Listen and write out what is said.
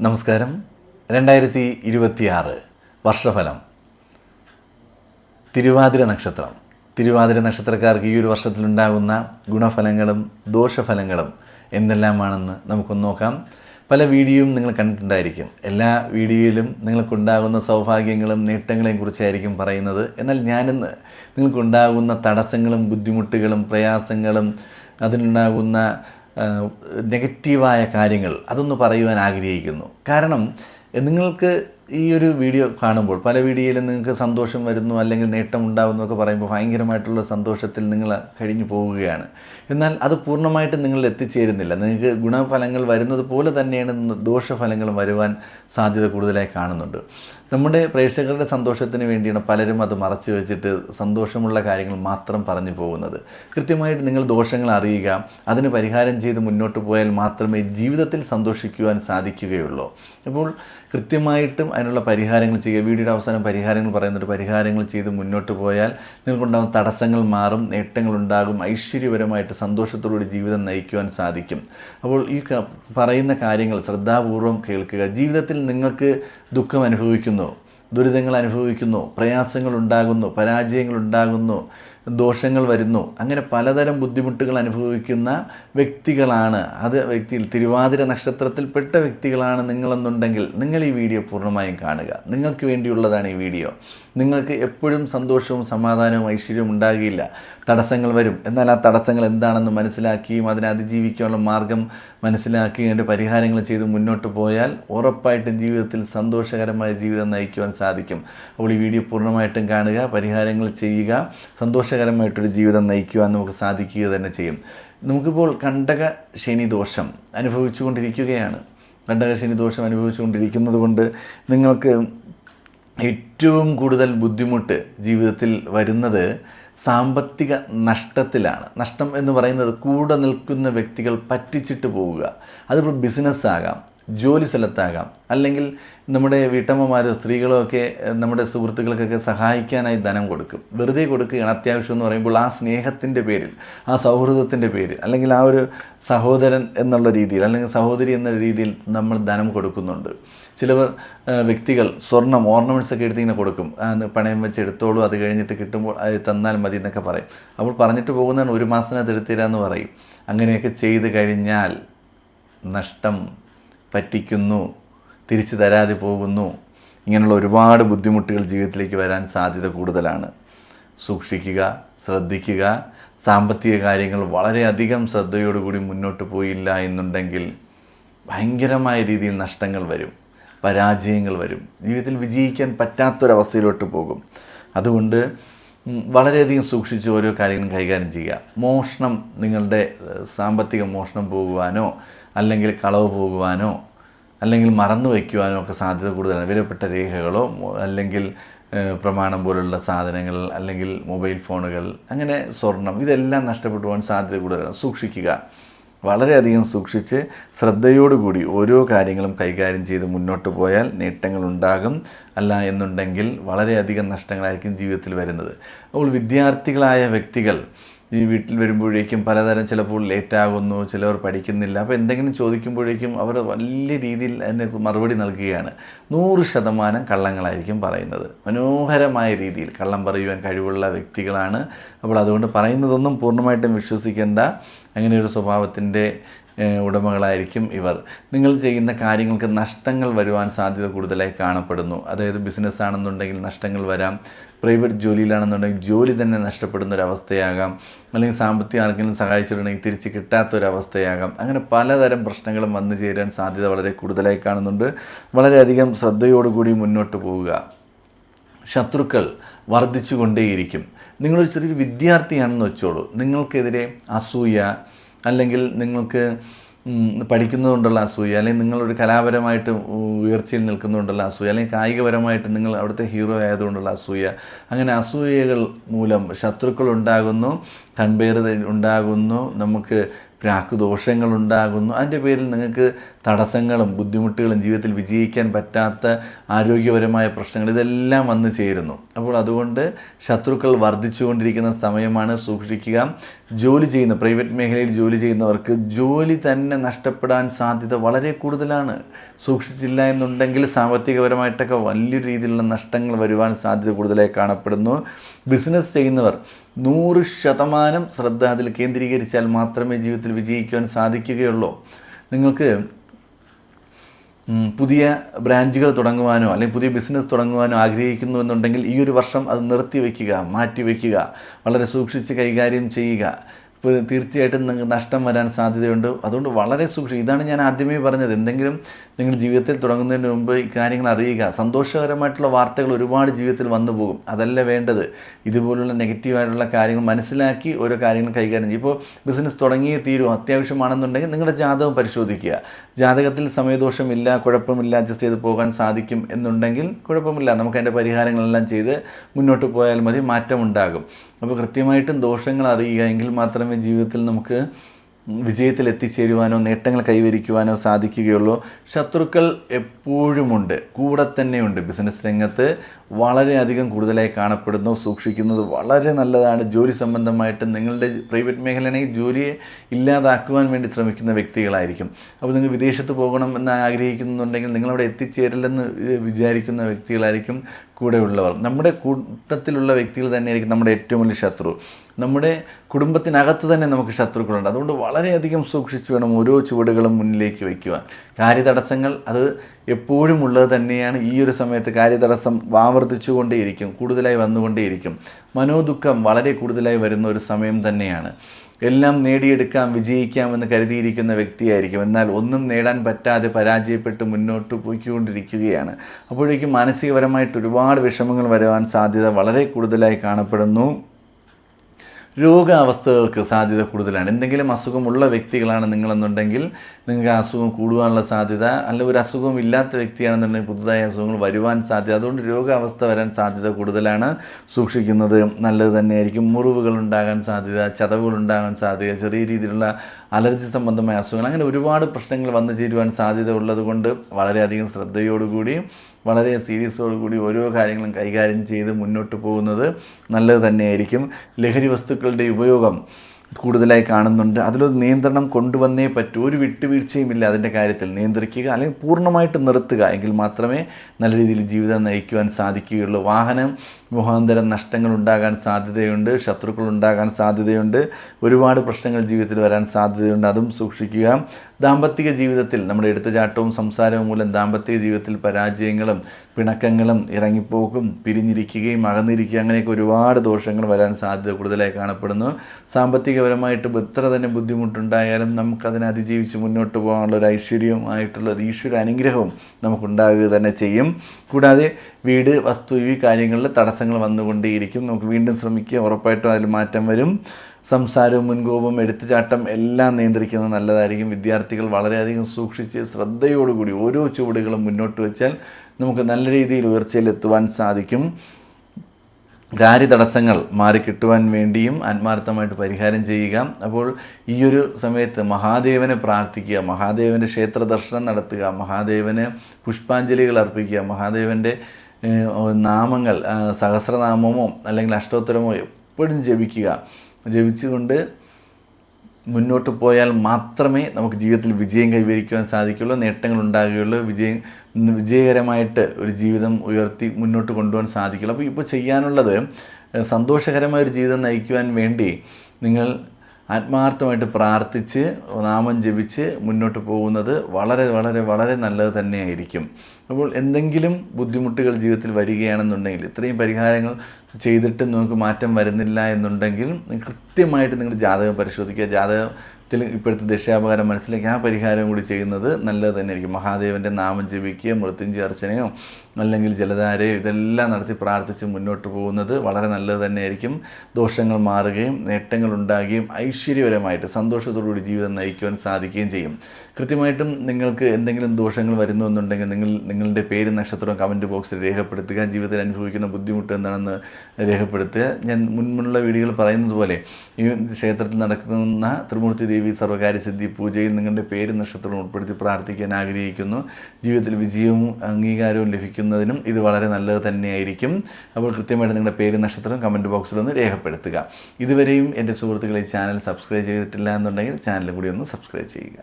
നമസ്കാരം. രണ്ടായിരത്തി ഇരുപത്തിയാറ് വർഷഫലം. തിരുവാതിര നക്ഷത്രം. തിരുവാതിര നക്ഷത്രക്കാർക്ക് ഈ ഒരു വർഷത്തിലുണ്ടാകുന്ന ഗുണഫലങ്ങളും ദോഷഫലങ്ങളും എന്തെല്ലാമാണെന്ന് നമുക്കൊന്ന് നോക്കാം. പല വീഡിയോയും നിങ്ങൾ കണ്ടിട്ടുണ്ടായിരിക്കും. എല്ലാ വീഡിയോയിലും നിങ്ങൾക്കുണ്ടാകുന്ന സൗഭാഗ്യങ്ങളും നേട്ടങ്ങളെയും കുറിച്ചായിരിക്കും പറയുന്നത്. എന്നാൽ ഞാനിന്ന് നിങ്ങൾക്കുണ്ടാകുന്ന തടസ്സങ്ങളും ബുദ്ധിമുട്ടുകളും പ്രയാസങ്ങളും അതിനുണ്ടാകുന്ന നെഗറ്റീവായ കാര്യങ്ങൾ അതൊന്ന് പറയുവാൻ ആഗ്രഹിക്കുന്നു. കാരണം നിങ്ങൾക്ക് ഈ ഒരു വീഡിയോ കാണുമ്പോൾ പല വീഡിയോയിലും നിങ്ങൾക്ക് സന്തോഷം വരുന്നു അല്ലെങ്കിൽ നേട്ടം ഉണ്ടാകുന്നു ഒക്കെ പറയുമ്പോൾ ഭയങ്കരമായിട്ടുള്ള സന്തോഷത്തിൽ നിങ്ങൾ കഴിഞ്ഞു പോവുകയാണ്. എന്നാൽ അത് പൂർണമായിട്ടും നിങ്ങൾ എത്തിച്ചേരുന്നില്ല. നിങ്ങൾക്ക് ഗുണഫലങ്ങൾ വരുന്നത് പോലെ തന്നെയാണ് ദോഷഫലങ്ങളും വരുവാൻ സാധ്യത കൂടുതലായി കാണുന്നുണ്ട്. നമ്മുടെ പ്രേക്ഷകരുടെ സന്തോഷത്തിന് വേണ്ടിയാണ് പലരും അത് മറച്ചു വെച്ചിട്ട് സന്തോഷമുള്ള കാര്യങ്ങൾ മാത്രം പറഞ്ഞു പോകുന്നത്. കൃത്യമായിട്ട് നിങ്ങൾ ദോഷങ്ങൾ അറിയുക അതിന് പരിഹാരം ചെയ്ത് മുന്നോട്ട് പോയാൽ മാത്രമേ ജീവിതത്തിൽ സന്തോഷിക്കുവാൻ സാധിക്കുകയുള്ളൂ. അപ്പോൾ കൃത്യമായിട്ടും അതിനുള്ള പരിഹാരങ്ങൾ ചെയ്യുക. വീഡിയോയുടെ അവസാനം പരിഹാരങ്ങൾ പറയുന്നുണ്ട് പരിഹാരങ്ങൾ ചെയ്ത് മുന്നോട്ട് പോയാൽ നിങ്ങൾക്കുണ്ടാകുന്ന തടസ്സങ്ങൾ മാറും നേട്ടങ്ങളുണ്ടാകും ഐശ്വര്യപരമായിട്ട് സന്തോഷത്തോടുകൂടി ജീവിതം നയിക്കുവാൻ സാധിക്കും. അപ്പോൾ ഈ പറയുന്ന കാര്യങ്ങൾ ശ്രദ്ധാപൂർവം കേൾക്കുക. ജീവിതത്തിൽ നിങ്ങൾക്ക് ദുഃഖം അനുഭവിക്കുന്നു. ദുരിതങ്ങൾ അനുഭവിക്കുന്നു പ്രയാസങ്ങൾ ഉണ്ടാകുന്നു പരാജയങ്ങൾ ഉണ്ടാകുന്നു. ദോഷങ്ങൾ വരുന്നു. അങ്ങനെ പലതരം ബുദ്ധിമുട്ടുകൾ അനുഭവിക്കുന്ന വ്യക്തികളാണ്. അത് വ്യക്തി തിരുവാതിര നക്ഷത്രത്തിൽപ്പെട്ട വ്യക്തികളാണ് നിങ്ങളെന്നുണ്ടെങ്കിൽ നിങ്ങൾ ഈ വീഡിയോ പൂർണമായും കാണുക. നിങ്ങൾക്ക് വേണ്ടിയുള്ളതാണ് ഈ വീഡിയോ. നിങ്ങൾക്ക് എപ്പോഴും സന്തോഷവും സമാധാനവും ഐശ്വര്യവും ഉണ്ടാകില്ല. തടസ്സങ്ങൾ വരും. എന്നാൽ ആ തടസ്സങ്ങൾ എന്താണെന്ന് മനസ്സിലാക്കിയും അതിനെ അതിജീവിക്കാനുള്ള മാർഗം മനസ്സിലാക്കുകയും അതിന്റെ പരിഹാരങ്ങൾ ചെയ്ത് മുന്നോട്ട് പോയാൽ ഉറപ്പായിട്ടും ജീവിതത്തിൽ സന്തോഷകരമായ ജീവിതം നയിക്കുവാൻ സാധിക്കും. അപ്പോൾ ഈ വീഡിയോ പൂർണമായിട്ടും കാണുക പരിഹാരങ്ങൾ ചെയ്യുക. സന്തോഷകരമായിട്ടൊരു ജീവിതം നയിക്കുവാൻ നമുക്ക് സാധിക്കുക തന്നെ ചെയ്യും. നമുക്കിപ്പോൾ കണ്ടക ശനി ദോഷം അനുഭവിച്ചുകൊണ്ടിരിക്കുകയാണ്. കണ്ടക ശനി ദോഷം അനുഭവിച്ചുകൊണ്ടിരിക്കുന്നത് കൊണ്ട് നിങ്ങൾക്ക് ഏറ്റവും കൂടുതൽ ബുദ്ധിമുട്ട് ജീവിതത്തിൽ വരുന്നത് സാമ്പത്തിക നഷ്ടത്തിലാണ്. നഷ്ടം എന്ന് പറയുന്നത് കൂടെ നിൽക്കുന്ന വ്യക്തികൾ പറ്റിച്ചിട്ട് പോവുക. അതിപ്പോൾ ബിസിനസ് ആകാം. ജോലി സ്ഥലത്താകാം. അല്ലെങ്കിൽ നമ്മുടെ വീട്ടമ്മമാരോ സ്ത്രീകളോ ഒക്കെ നമ്മുടെ സുഹൃത്തുക്കൾക്കൊക്കെ സഹായിക്കാനായി ധനം കൊടുക്കും. വെറുതെ കൊടുക്കുകയാണ് അത്യാവശ്യം എന്ന് പറയുമ്പോൾ ആ സ്നേഹത്തിന്റെ പേരിൽ ആ സൗഹൃദത്തിന്റെ പേരിൽ അല്ലെങ്കിൽ ആ ഒരു സഹോദരൻ എന്നുള്ള രീതിയിൽ അല്ലെങ്കിൽ സഹോദരി എന്ന രീതിയിൽ നമ്മൾ ധനം കൊടുക്കുന്നുണ്ട്. ചിലവർ വ്യക്തികൾ സ്വർണം ഓർണമെന്റ്സ് ഒക്കെ എടുത്ത് ഇങ്ങനെ കൊടുക്കും പണയം വെച്ച് എടുത്തോളൂ അത് കഴിഞ്ഞിട്ട് കിട്ടുമ്പോൾ അത് തന്നാൽ മതി എന്നൊക്കെ പറയും. അപ്പോൾ പറഞ്ഞിട്ട് പോകുന്നതാണ് ഒരു മാസത്തിനകത്ത് എന്ന് പറയും. അങ്ങനെയൊക്കെ ചെയ്ത് കഴിഞ്ഞാൽ നഷ്ടം പറ്റിക്കുന്നു തിരിച്ചു തരാതെ പോകുന്നു. ഇങ്ങനെയുള്ള ഒരുപാട് ബുദ്ധിമുട്ടുകൾ ജീവിതത്തിലേക്ക് വരാൻ സാധ്യത കൂടുതലാണ്. സൂക്ഷിക്കുക ശ്രദ്ധിക്കുക. സാമ്പത്തിക കാര്യങ്ങൾ വളരെയധികം ശ്രദ്ധയോടുകൂടി മുന്നോട്ട് പോയില്ല എന്നുണ്ടെങ്കിൽ ഭയങ്കരമായ രീതിയിൽ നഷ്ടങ്ങൾ വരും പരാജയങ്ങൾ വരും. ജീവിതത്തിൽ വിജയിക്കാൻ പറ്റാത്തൊരവസ്ഥയിലോട്ട് പോകും. അതുകൊണ്ട് വളരെയധികം സൂക്ഷിച്ച് ഓരോ കാര്യങ്ങളും കൈകാര്യം ചെയ്യുക. മോഷണം നിങ്ങളുടെ സാമ്പത്തിക മോഷണം പോകുവാനോ അല്ലെങ്കിൽ കളവ് പോകുവാനോ അല്ലെങ്കിൽ മറന്നു വയ്ക്കുവാനോ ഒക്കെ സാധ്യത കൂടുതലാണ്. വിലപ്പെട്ട രേഖകളോ അല്ലെങ്കിൽ പ്രമാണം പോലുള്ള സാധനങ്ങൾ അല്ലെങ്കിൽ മൊബൈൽ ഫോണുകൾ അങ്ങനെ സ്വർണം ഇതെല്ലാം നഷ്ടപ്പെട്ടു പോകാൻ സാധ്യത കൂടുതലാണ്. സൂക്ഷിക്കുക. വളരെയധികം സൂക്ഷിച്ച് ശ്രദ്ധയോടുകൂടി ഓരോ കാര്യങ്ങളും കൈകാര്യം ചെയ്ത് മുന്നോട്ട് പോയാൽ നേട്ടങ്ങൾ ഉണ്ടാകും അല്ല എന്നുണ്ടെങ്കിൽ വളരെയധികം നഷ്ടങ്ങളായിരിക്കും ജീവിതത്തിൽ വരുന്നത്. അപ്പോൾ വിദ്യാർത്ഥികളായ വ്യക്തികൾ ഈ വീട്ടിൽ വരുമ്പോഴേക്കും പലതരം ചിലപ്പോൾ ലേറ്റാകുന്നു ചിലവർ പഠിക്കുന്നില്ല. അപ്പോൾ എന്തെങ്കിലും ചോദിക്കുമ്പോഴേക്കും അവർ വലിയ രീതിയിൽ അതിന് മറുപടി നൽകുകയാണ്. നൂറ് ശതമാനം കള്ളങ്ങളായിരിക്കും പറയുന്നത്. മനോഹരമായ രീതിയിൽ കള്ളം പറയുവാൻ കഴിവുള്ള വ്യക്തികളാണ്. അപ്പോൾ അതുകൊണ്ട് പറയുന്നതൊന്നും പൂർണമായിട്ടും വിശ്വസിക്കേണ്ട അങ്ങനെ ഒരു സ്വഭാവത്തിന്റെ ഉടമകളായിരിക്കും ഇവർ. നിങ്ങൾ ചെയ്യുന്ന കാര്യങ്ങൾക്ക് നഷ്ടങ്ങൾ വരുവാൻ സാധ്യത കൂടുതലായി കാണപ്പെടുന്നു. അതായത് ബിസിനസ് ആണെന്നുണ്ടെങ്കിൽ നഷ്ടങ്ങൾ വരാം. പ്രൈവറ്റ് ജോലിയിലാണെന്നുണ്ടെങ്കിൽ ജോലി തന്നെ നഷ്ടപ്പെടുന്ന ഒരവസ്ഥയാകാം അല്ലെങ്കിൽ സാമ്പത്തിക ആർക്കെങ്കിലും സഹായിച്ചിട്ടുണ്ടെങ്കിൽ തിരിച്ച് കിട്ടാത്തൊരവസ്ഥയാകാം. അങ്ങനെ പലതരം പ്രശ്നങ്ങളും വന്നു ചേരാൻ സാധ്യത വളരെ കൂടുതലായി കാണുന്നുണ്ട്. വളരെയധികം ശ്രദ്ധയോടുകൂടി മുന്നോട്ട് പോവുക. ശത്രുക്കൾ വർദ്ധിച്ചുകൊണ്ടേയിരിക്കും. നിങ്ങളൊരു ചെറിയൊരു വിദ്യാർത്ഥിയാണെന്ന് വെച്ചോളൂ. നിങ്ങൾക്കെതിരെ അസൂയ അല്ലെങ്കിൽ നിങ്ങൾക്ക് പഠിക്കുന്നതുകൊണ്ടുള്ള അസൂയ അല്ലെങ്കിൽ നിങ്ങളൊരു കലാപരമായിട്ട് ഉയർച്ചയിൽ നിൽക്കുന്നതുകൊണ്ടുള്ള അസൂയ അല്ലെങ്കിൽ കായികപരമായിട്ട് നിങ്ങൾ അവിടുത്തെ ഹീറോ ആയതുകൊണ്ടുള്ള അസൂയ അങ്ങനെ അസൂയകൾ മൂലം ശത്രുക്കൾ ഉണ്ടാകുന്നു കൺപേർ ഉണ്ടാകുന്നു നമുക്ക് പ്രാക്ക് ദോഷങ്ങളുണ്ടാകുന്നു അതിന്റെ പേരിൽ നിങ്ങൾക്ക് തടസ്സങ്ങളും ബുദ്ധിമുട്ടുകളും ജീവിതത്തിൽ വിജയിക്കാൻ പറ്റാത്ത ആരോഗ്യപരമായ പ്രശ്നങ്ങൾ ഇതെല്ലാം വന്നു ചേരുന്നു. അപ്പോൾ അതുകൊണ്ട് ശത്രുക്കൾ വർദ്ധിച്ചുകൊണ്ടിരിക്കുന്ന സമയമാണ് സൂക്ഷിക്കുക. ജോലി ചെയ്യുന്ന പ്രൈവറ്റ് മേഖലയിൽ ജോലി ചെയ്യുന്നവർക്ക് ജോലി തന്നെ നഷ്ടപ്പെടാൻ സാധ്യത വളരെ കൂടുതലാണ്. സൂക്ഷിച്ചില്ല എന്നുണ്ടെങ്കിൽ സാമ്പത്തികപരമായിട്ടൊക്കെ വലിയ രീതിയിലുള്ള നഷ്ടങ്ങൾ വരുവാൻ സാധ്യത കൂടുതലായി കാണപ്പെടുന്നു. ബിസിനസ് ചെയ്യുന്നവർ നൂറ് ശതമാനം ശ്രദ്ധ അതിൽ കേന്ദ്രീകരിച്ചാൽ മാത്രമേ ജീവിതത്തിൽ വിജയിക്കുവാൻ സാധിക്കുകയുള്ളൂ. നിങ്ങൾക്ക് പുതിയ ബ്രാഞ്ചുകൾ തുടങ്ങുവാനോ അല്ലെങ്കിൽ പുതിയ ബിസിനസ് തുടങ്ങുവാനോ ആഗ്രഹിക്കുന്നു എന്നുണ്ടെങ്കിൽ ഈ ഒരു വർഷം അത് നിർത്തി വയ്ക്കുക മാറ്റി വയ്ക്കുക വളരെ സൂക്ഷിച്ച് കൈകാര്യം ചെയ്യുക. ഇപ്പോൾ തീർച്ചയായിട്ടും നിങ്ങൾക്ക് നഷ്ടം വരാൻ സാധ്യതയുണ്ട്. അതുകൊണ്ട് വളരെ സൂക്ഷിക്കുക ഇതാണ് ഞാൻ ആദ്യമേ പറഞ്ഞത്. എന്തെങ്കിലും നിങ്ങൾ ജീവിതത്തിൽ തുടങ്ങുന്നതിന് മുമ്പ് ഈ കാര്യങ്ങൾ അറിയുക. സന്തോഷകരമായിട്ടുള്ള വാർത്തകൾ ഒരുപാട് ജീവിതത്തിൽ വന്നു പോകും. അതല്ല വേണ്ടത്. ഇതുപോലുള്ള നെഗറ്റീവായിട്ടുള്ള കാര്യങ്ങൾ മനസ്സിലാക്കി ഓരോ കാര്യങ്ങൾ കൈകാര്യം ചെയ്യും ഇപ്പോൾ ബിസിനസ് തുടങ്ങിയേ തീരും. അത്യാവശ്യമാണെന്നുണ്ടെങ്കിൽ നിങ്ങളുടെ ജാതകം പരിശോധിക്കുക. ജാതകത്തിൽ സമയദോഷമില്ല കുഴപ്പമില്ല അഡ്ജസ്റ്റ് ചെയ്ത് പോകാൻ സാധിക്കും എന്നുണ്ടെങ്കിൽ കുഴപ്പമില്ല. നമുക്ക് അതിന്റെ പരിഹാരങ്ങളെല്ലാം ചെയ്ത് മുന്നോട്ട് പോയാൽ മതി. മാറ്റമുണ്ടാകും. അപ്പോൾ കൃത്യമായിട്ടും ദോഷങ്ങൾ അറിയുക. എങ്കിൽ മാത്രമേ ജീവിതത്തിൽ നമുക്ക് വിജയത്തിൽ എത്തിച്ചേരുവാനോ നേട്ടങ്ങൾ കൈവരിക്കുവാനോ സാധിക്കുകയുള്ളൂ. ശത്രുക്കൾ എപ്പോഴുമുണ്ട് കൂടെ തന്നെയുണ്ട്. ബിസിനസ് രംഗത്ത് വളരെയധികം കൂടുതലായി കാണപ്പെടുന്നു സൂക്ഷിക്കുന്നത് വളരെ നല്ലതാണ്. ജോലി സംബന്ധമായിട്ട് നിങ്ങളുടെ പ്രൈവറ്റ് മേഖലയാണെങ്കിൽ ജോലിയെ ഇല്ലാതാക്കുവാൻ വേണ്ടി ശ്രമിക്കുന്ന വ്യക്തികളായിരിക്കും. അപ്പോൾ നിങ്ങൾ വിദേശത്ത് പോകണം എന്ന് ആഗ്രഹിക്കുന്നുണ്ടെങ്കിൽ നിങ്ങളവിടെ എത്തിച്ചേരില്ലെന്ന് വിചാരിക്കുന്ന വ്യക്തികളായിരിക്കും. കൂടെയുള്ളവർ. നമ്മുടെ കൂട്ടത്തിലുള്ള വ്യക്തികൾ തന്നെയായിരിക്കും നമ്മുടെ ഏറ്റവും വലിയ ശത്രു. നമ്മുടെ കുടുംബത്തിനകത്ത് തന്നെ നമുക്ക് ശത്രുക്കളുണ്ട്. അതുകൊണ്ട് വളരെയധികം സൂക്ഷിച്ചു വേണം ഓരോ ചുവടുകളും മുന്നിലേക്ക് വയ്ക്കുവാൻ. കാര്യതടസ്സങ്ങൾ അത് എപ്പോഴും ഉള്ളത് തന്നെയാണ്. ഈ ഒരു സമയത്ത് കാര്യതടസ്സം ആവർത്തിച്ചുകൊണ്ടേയിരിക്കും. കൂടുതലായി വന്നുകൊണ്ടേയിരിക്കും. മനോദുഃഖം വളരെ കൂടുതലായി വരുന്ന ഒരു സമയം തന്നെയാണ്. എല്ലാം നേടിയെടുക്കാം വിജയിക്കാം എന്ന് കരുതിയിരിക്കുന്ന വ്യക്തിയായിരിക്കും. എന്നാൽ ഒന്നും നേടാൻ പറ്റാതെ പരാജയപ്പെട്ട് മുന്നോട്ട് പോയിക്കൊണ്ടിരിക്കുകയാണ്. അപ്പോഴേക്കും മാനസികപരമായിട്ട് ഒരുപാട് വിഷമങ്ങൾ വരുവാൻ സാധ്യത വളരെ കൂടുതലായി കാണപ്പെടുന്നു. രോഗാവസ്ഥകൾക്ക് സാധ്യത കൂടുതലാണ്. എന്തെങ്കിലും അസുഖമുള്ള വ്യക്തികളാണ് നിങ്ങളെന്നുണ്ടെങ്കിൽ നിങ്ങൾക്ക് അസുഖം കൂടുവാനുള്ള സാധ്യത അല്ല ഒരു അസുഖവും ഇല്ലാത്ത വ്യക്തിയാണെന്നുണ്ടെങ്കിൽ പുതുതായ അസുഖങ്ങൾ വരുവാൻ സാധ്യത അതുകൊണ്ട് രോഗാവസ്ഥ വരാൻ സാധ്യത കൂടുതലാണ് സൂക്ഷിക്കുന്നത്. നല്ലത് തന്നെയായിരിക്കും. മുറിവുകൾ ഉണ്ടാകാൻ സാധ്യത ചതവുകൾ ഉണ്ടാകാൻ സാധ്യത ചെറിയ രീതിയിലുള്ള അലർജി സംബന്ധമായ അസുഖങ്ങൾ അങ്ങനെ ഒരുപാട് പ്രശ്നങ്ങൾ വന്നു ചേരുവാൻ സാധ്യത ഉള്ളതുകൊണ്ട് വളരെയധികം ശ്രദ്ധയോടുകൂടി വളരെ സീരിയസോടുകൂടി ഓരോ കാര്യങ്ങളും കൈകാര്യം ചെയ്ത് മുന്നോട്ട് പോകുന്നത് നല്ലത് തന്നെയായിരിക്കും. ലഹരി വസ്തുക്കളുടെ ഉപയോഗം കൂടുതലായി കാണുന്നുണ്ട്. അതിലൊരു നിയന്ത്രണം കൊണ്ടുവന്നേ പറ്റൂ. ഒരു വിട്ടുവീഴ്ചയും ഇല്ല അതിന്റെ കാര്യത്തിൽ. നിയന്ത്രിക്കുക അല്ലെങ്കിൽ പൂർണമായിട്ട് നിർത്തുക. എങ്കിൽ മാത്രമേ നല്ല രീതിയിൽ ജീവിതം നയിക്കുവാൻ സാധിക്കുകയുള്ളൂ. വാഹനം മുഖാന്തരം നഷ്ടങ്ങൾ ഉണ്ടാകാൻ സാധ്യതയുണ്ട്. ശത്രുക്കൾ ഉണ്ടാകാൻ സാധ്യതയുണ്ട്. ഒരുപാട് പ്രശ്നങ്ങൾ ജീവിതത്തിൽ വരാൻ സാധ്യതയുണ്ട്. അതും സൂക്ഷിക്കുക. ദാമ്പത്തിക ജീവിതത്തിൽ നമ്മുടെ എടുത്തുചാട്ടവും സംസാരവും മൂലം ദാമ്പത്തിക ജീവിതത്തിൽ പരാജയങ്ങളും പിണക്കങ്ങളും ഇറങ്ങിപ്പോക്കും പിരിഞ്ഞിരിക്കുകയും അകന്നിരിക്കുക അങ്ങനെയൊക്കെ ഒരുപാട് ദോഷങ്ങൾ വരാൻ സാധ്യത കൂടുതലായി കാണപ്പെടുന്നു. സാമ്പത്തികപരമായിട്ട് എത്ര തന്നെ ബുദ്ധിമുട്ടുണ്ടായാലും നമുക്കതിനെ അതിജീവിച്ച് മുന്നോട്ട് പോകാനുള്ള ഒരു ഐശ്വര്യമായിട്ടുള്ള ഒരു ഈശ്വര അനുഗ്രഹവും നമുക്കുണ്ടാകുക തന്നെ ചെയ്യും. കൂടാതെ വീട് വസ്തു ഈ കാര്യങ്ങളിൽ തടസ്സങ്ങൾ വന്നുകൊണ്ടേയിരിക്കും. നമുക്ക് വീണ്ടും ശ്രമിക്കുക. ഉറപ്പായിട്ടും അതിൽ മാറ്റം വരും. സംസാരവും മുൻകോപം എടുത്തുചാട്ടം എല്ലാം നിയന്ത്രിക്കുന്നത് നല്ലതായിരിക്കും. വിദ്യാർത്ഥികൾ വളരെയധികം സൂക്ഷിച്ച് ശ്രദ്ധയോടുകൂടി ഓരോ ചുവടുകളും മുന്നോട്ട് വെച്ചാൽ നമുക്ക് നല്ല രീതിയിൽ ഉയർച്ചയിലെത്തുവാൻ സാധിക്കും. കാര്യതടസ്സങ്ങൾ മാറിക്കിട്ടുവാൻ വേണ്ടിയും ആത്മാർത്ഥമായിട്ട് പരിഹാരം ചെയ്യുക. അപ്പോൾ ഈ ഒരു സമയത്ത് മഹാദേവനെ പ്രാർത്ഥിക്കുക മഹാദേവന്റെ ക്ഷേത്ര ദർശനം നടത്തുക മഹാദേവന് പുഷ്പാഞ്ജലികൾ അർപ്പിക്കുക മഹാദേവന്റെ നാമങ്ങൾ സഹസ്രനാമമോ അല്ലെങ്കിൽ അഷ്ടോത്തരമോ എപ്പോഴും ജപിക്കുക. ജപിച്ചുകൊണ്ട് മുന്നോട്ട് പോയാൽ മാത്രമേ നമുക്ക് ജീവിതത്തിൽ വിജയം കൈവരിക്കുവാൻ സാധിക്കുള്ളൂ നേട്ടങ്ങൾ ഉണ്ടാകുകയുള്ളൂ വിജയം വിജയകരമായിട്ട് ഒരു ജീവിതം ഉയർത്തി മുന്നോട്ട് കൊണ്ടുപോകാൻ സാധിക്കുള്ളൂ. അപ്പോൾ ഇപ്പോൾ ചെയ്യാനുള്ളത് സന്തോഷകരമായ ഒരു ജീവിതം നയിക്കുവാൻ വേണ്ടി നിങ്ങൾ ആത്മാർത്ഥമായിട്ട് പ്രാർത്ഥിച്ച് നാമം ജപിച്ച് മുന്നോട്ട് പോകുന്നത് വളരെ വളരെ വളരെ നല്ലത് തന്നെയായിരിക്കും. അപ്പോൾ എന്തെങ്കിലും ബുദ്ധിമുട്ടുകൾ ജീവിതത്തിൽ വരികയാണെന്നുണ്ടെങ്കിൽ ഇത്രയും പരിഹാരങ്ങൾ ചെയ്തിട്ടും നിങ്ങൾക്ക് മാറ്റം വരുന്നില്ല എന്നുണ്ടെങ്കിൽ കൃത്യമായിട്ട് നിങ്ങൾ ജാതകം പരിശോധിക്കുക. ജാതകത്തിൽ ഇപ്പോഴത്തെ ദശാപകാരം മനസ്സിലാക്കി ആ പരിഹാരം കൂടി ചെയ്യുന്നത് നല്ലത് തന്നെയായിരിക്കും. മഹാദേവന്റെ നാമം ജപിക്കുക മൃത്യുഞ്ജയ അർച്ചനയോ അല്ലെങ്കിൽ ജലധാരയോ ഇതെല്ലാം നടത്തി പ്രാർത്ഥിച്ച് മുന്നോട്ട് പോകുന്നത് വളരെ നല്ലത് തന്നെയായിരിക്കും. ദോഷങ്ങൾ മാറുകയും നേട്ടങ്ങൾ ഉണ്ടാകുകയും ഐശ്വര്യപരമായിട്ട് സന്തോഷത്തോടുകൂടി ജീവിതം നയിക്കുവാൻ സാധിക്കുകയും ചെയ്യും. കൃത്യമായിട്ടും നിങ്ങൾക്ക് എന്തെങ്കിലും ദോഷങ്ങൾ വരുന്നു എന്നുണ്ടെങ്കിൽ നിങ്ങൾ നിങ്ങളുടെ പേര് നക്ഷത്രം കമന്റ് ബോക്സിൽ രേഖപ്പെടുത്തുക. ജീവിതത്തിൽ അനുഭവിക്കുന്ന ബുദ്ധിമുട്ട് എന്താണെന്ന് രേഖപ്പെടുത്തുക. ഞാൻ മുൻപുള്ള വീഡിയോകൾ പറയുന്നത് പോലെ ഈ ക്ഷേത്രത്തിൽ നടക്കുന്ന ത്രിമൂർത്തി ദേവി സർവകാര്യ സിദ്ധി പൂജയിൽ നിങ്ങളുടെ പേര് നക്ഷത്രം ഉൾപ്പെടുത്തി പ്രാർത്ഥിക്കാൻ ആഗ്രഹിക്കുന്നു. ജീവിതത്തിൽ വിജയവും അംഗീകാരവും ലഭിക്കുന്നതിനും ഇത് വളരെ നല്ലത് തന്നെയായിരിക്കും. അപ്പോൾ കൃത്യമായിട്ട് നിങ്ങളുടെ പേര് നക്ഷത്രം കമന്റ് ബോക്സിൽ ഒന്ന് രേഖപ്പെടുത്തുക. ഇതുവരെയും എന്റെ സുഹൃത്തുക്കളെ ചാനൽ സബ്സ്ക്രൈബ് ചെയ്തിട്ടില്ല എന്നുണ്ടെങ്കിൽ ചാനലും കൂടി ഒന്ന് സബ്സ്ക്രൈബ് ചെയ്യുക.